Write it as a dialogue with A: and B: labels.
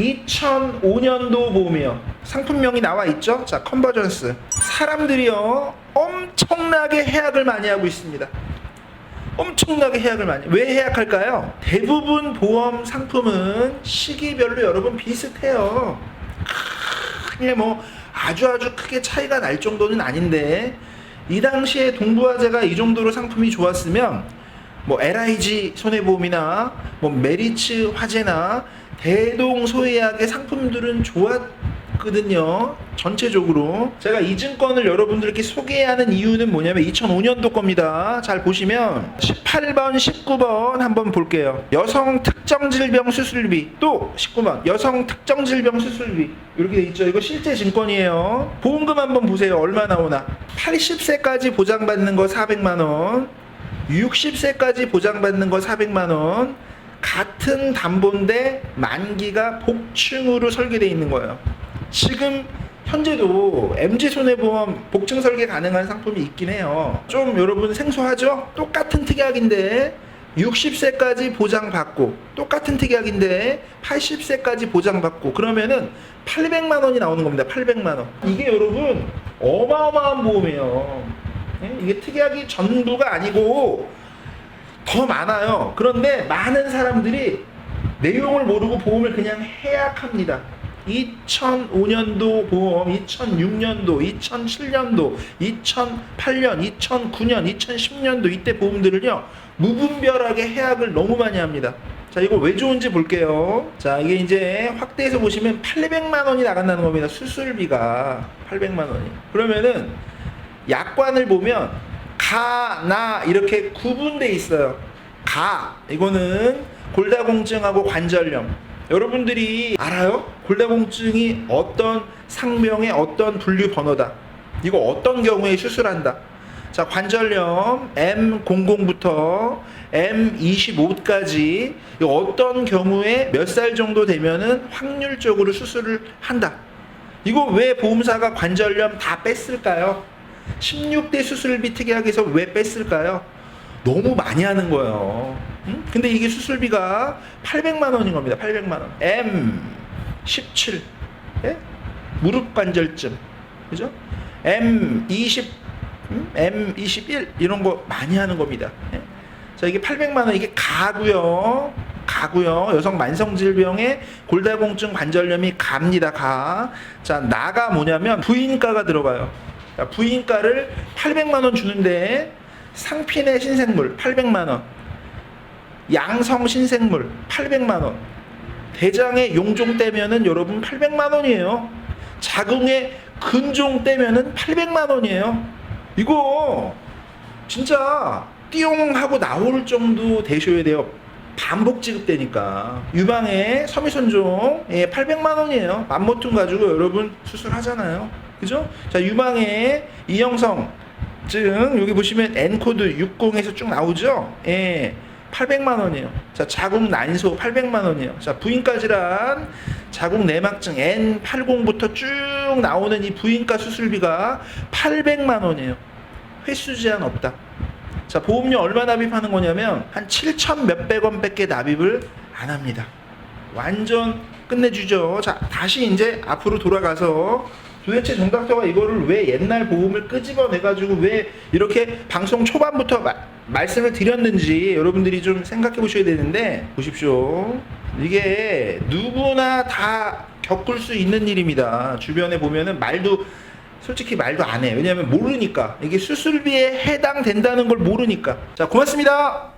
A: 2005년도 보험이요. 상품명이 나와 있죠? 자, 컨버전스. 사람들이요, 엄청나게 해약을 많이 하고 있습니다. 엄청나게 해약을 많이. 왜 해약할까요? 대부분 보험 상품은 시기별로 여러분 비슷해요. 크게 뭐 아주 아주 크게 차이가 날 정도는 아닌데 이 당시에 동부화재가 이 정도로 상품이 좋았으면 뭐 LIG 손해보험이나 뭐 메리츠 화재나 대동 소해약의 상품들은 좋았거든요. 전체적으로 제가 이 증권을 여러분들께 소개하는 이유는 뭐냐면 2005년도 겁니다. 잘 보시면 18번, 19번 한번 볼게요. 여성 특정 질병 수술비 또 19번 여성 특정 질병 수술비 이렇게 돼 있죠. 이거 실제 증권이에요. 보험금 한번 보세요. 얼마 나오나? 80세까지 보장받는 거 400만 원. 60세까지 보장받는 거 400만 원. 같은 담보인데 만기가 복층으로 설계되어 있는 거예요. 지금 현재도 MG 손해보험 복층 설계 가능한 상품이 있긴 해요. 좀 여러분 생소하죠? 똑같은 특약인데 60세까지 보장받고 똑같은 특약인데 80세까지 보장받고 그러면은 800만 원이 나오는 겁니다. 800만 원. 이게 여러분 어마어마한 보험이에요. 예? 이게 특약이 전부가 아니고 더 많아요. 그런데 많은 사람들이 내용을 모르고 보험을 그냥 해약합니다. 2005년도 보험, 2006년도, 2007년도, 2008년, 2009년, 2010년도 이때 보험들을요 무분별하게 해약을 너무 많이 합니다. 자, 이거 왜 좋은지 볼게요. 자, 이게 이제 확대해서 보시면 800만 원이 나간다는 겁니다. 수술비가 800만 원이. 그러면은 약관을 보면 가, 나 이렇게 구분돼 있어요. 가 이거는 골다공증하고 관절염. 여러분들이 알아요? 골다공증이 어떤 상명의 어떤 분류 번호다. 이거 어떤 경우에 수술한다. 자, 관절염 M00부터 M25까지 어떤 경우에 몇 살 정도 되면은 확률적으로 수술을 한다. 이거 왜 보험사가 관절염 다 뺐을까요? 16대 수술비 특약에서 왜 뺐을까요? 너무 많이 하는 거예요. 응? 근데 이게 수술비가 800만 원인 겁니다. 800만 원. M17. 예? 무릎 관절증. 그죠? M20, 음? M21 이런 거 많이 하는 겁니다. 예? 자, 이게 800만 원 이게 가고요. 가고요. 여성 만성 질병에 골다공증 관절염이 갑니다. 가. 자, 나가 뭐냐면 부인과가 들어가요. 자, 부인과를 800만 원 주는데 상핀의 신생물 800만 원. 양성 신생물 800만 원. 대장의 용종 떼면은 여러분 800만 원이에요. 자궁의 근종 떼면은 800만 원이에요. 이거 진짜 띠용 하고 나올 정도 되셔야 돼요. 반복 지급되니까 유방의 섬유선종 예, 800만 원이에요. 맘모퉁 가지고 여러분 수술하잖아요. 그죠? 자 유방의 이형성 증 여기 보시면 N 코드 60에서 쭉 나오죠. 예. 800만 원이에요. 자, 자궁 난소 800만 원이에요. 자, 부인과 질환, 자궁 내막증 N80부터 쭉 나오는 이 부인과 수술비가 800만 원이에요. 횟수 제한 없다. 자, 보험료 얼마 납입하는 거냐면 한 7천 몇백 원밖에 납입을 안 합니다. 완전 끝내주죠. 자, 다시 이제 앞으로 돌아가서 도대체 정닥터가 이거를 왜 옛날 보험을 끄집어내가지고 왜 이렇게 방송 초반부터 마- 말씀을 드렸는지 여러분들이 좀 생각해 보셔야 되는데 보십시오. 이게 누구나 다 겪을 수 있는 일입니다. 주변에 보면은 말도 솔직히 말도 안 해. 왜냐하면 모르니까. 이게 수술비에 해당된다는 걸 모르니까. 자, 고맙습니다.